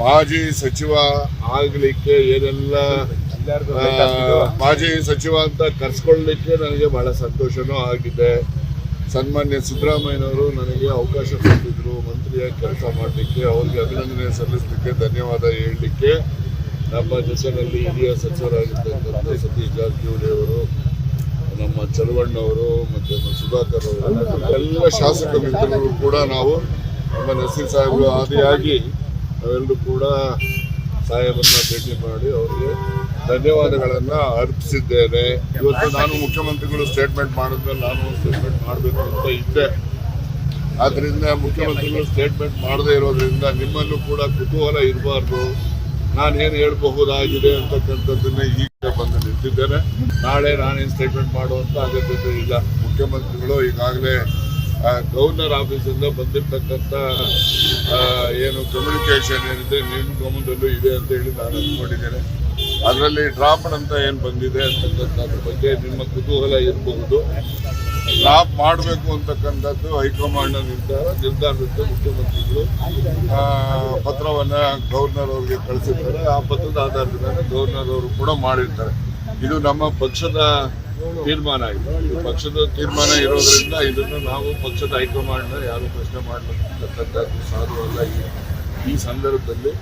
ಮಾಜಿ ಸಚಿವ ಆಗ್ಲಿಕ್ಕೆ ಏನೆಲ್ಲ ಮಾಜಿ ಸಚಿವ ಅಂತ ಕರ್ಸ್ಕೊಳ್ಳಿಕ್ಕೆ ನನಗೆ ಬಹಳ ಸಂತೋಷನೂ ಆಗಿದೆ. ಸನ್ಮಾನ್ಯ ಸಿದ್ದರಾಮಯ್ಯನವರು ನನಗೆ ಅವಕಾಶ ಕೊಟ್ಟಿದ್ರು ಮಂತ್ರಿಯಾಗಿ ಕೆಲಸ ಮಾಡಲಿಕ್ಕೆ ಅವ್ರಿಗೆ ಅಭಿನಂದನೆ ಸಲ್ಲಿಸಲಿಕ್ಕೆ ಧನ್ಯವಾದ ಹೇಳಲಿಕ್ಕೆ. ನಮ್ಮ ಜೊತೆಯಲ್ಲಿ ಹಿರಿಯ ಸಚಿವರಾಗಿರ್ತಕ್ಕಂಥ ಸತೀಶ್ ಜಾರಕಿಹೊಳಿ ಅವರು ನಮ್ಮ ಚಲವಣ್ಣವರು ಮತ್ತು ನಮ್ಮ ಸುಧಾಕರ್ ಅವರು ಎಲ್ಲ ಶಾಸಕ ಮಿತ್ರರು ಕೂಡ ನಾವು ನಮ್ಮ ನಸೀರ್ ಸಾಹೇಬರು ಆದಿಯಾಗಿ ನಾವೆಲ್ಲರೂ ಕೂಡ ಸಾಹೇಬರನ್ನ ಭೇಟಿ ಮಾಡಿ ಅವರಿಗೆ ಧನ್ಯವಾದಗಳನ್ನು ಅರ್ಪಿಸಿದ್ದೇನೆ. ಇವತ್ತು ನಾನು ಮುಖ್ಯಮಂತ್ರಿಗಳು ಸ್ಟೇಟ್ಮೆಂಟ್ ಮಾಡಿದ್ಮೇಲೆ ನಾನು ಸ್ಟೇಟ್ಮೆಂಟ್ ಮಾಡಬೇಕು ಅಂತ ಇದ್ದೆ. ಆದ್ರಿಂದ ಮುಖ್ಯಮಂತ್ರಿಗಳು ಸ್ಟೇಟ್ಮೆಂಟ್ ಮಾಡದೇ ಇರೋದ್ರಿಂದ ನಿಮ್ಮನ್ನು ಕೂಡ ಕುತೂಹಲ ಇರಬಾರ್ದು. ನಾನೇನು ಹೇಳಬಹುದಾಗಿದೆ ಅಂತಕ್ಕಂಥದ್ದನ್ನೇ ಈಗ ಬಂದು ನಿಂತಿದ್ದೇನೆ. ನಾಳೆ ನಾನೇನು ಸ್ಟೇಟ್ಮೆಂಟ್ ಮಾಡುವಂಥ ಅಗತ್ಯತೆ ಇಲ್ಲ. ಮುಖ್ಯಮಂತ್ರಿಗಳು ಈಗಾಗಲೇ ಗವರ್ನರ್ ಆಫೀಸಿಂದ ಬಂದಿರತಕ್ಕಂಥ ಆ, ಏನು ಕಮ್ಯುನಿಕೇಶನ್ ಏನಿದೆ ನಿಮ್ಮ ಗಮನದಲ್ಲೂ ಇದೆ ಅಂತ ಹೇಳಿ ನಾನು ಅಂದ್ಕೊಂಡಿದ್ದೇನೆ. ಅದರಲ್ಲಿ ಡ್ರಾಪ್ ಅಂತ ಏನು ಬಂದಿದೆ ಅಂತಕ್ಕಂಥದ್ರ ಬಗ್ಗೆ ನಿಮ್ಮ ಕುತೂಹಲ ಇರಬಹುದು. ಡ್ರಾಪ್ ಮಾಡಬೇಕು ಅಂತಕ್ಕಂಥದ್ದು ಹೈಕಮಾಂಡ್ ನಿರ್ಧಾರ ನಿರ್ಧಾರದಂತೆ ಮುಖ್ಯಮಂತ್ರಿಗಳು ಆ, ಪತ್ರವನ್ನ ಗವರ್ನರ್ ಅವರಿಗೆ ಕಳಿಸಿದ್ದಾರೆ. ಆ ಪತ್ರದ ಆಧಾರದ ಮೇಲೆ ಗವರ್ನರ್ ಅವರು ಕೂಡ ಮಾಡಿರ್ತಾರೆ. ಇದು ನಮ್ಮ ಪಕ್ಷದ ತೀರ್ಮಾನ ಇದು ಪಕ್ಷದ ತೀರ್ಮಾನ ಇರೋದ್ರಿಂದ ಇದನ್ನು ನಾವು ಪಕ್ಷದ ಹೈಕಮಾಂಡ್ನ ಯಾರು ಪ್ರಶ್ನೆ ಮಾಡತಕ್ಕಂಥದ್ದು ಸಾಧುವಲ್ಲ ಈ ಸಂದರ್ಭದಲ್ಲಿ.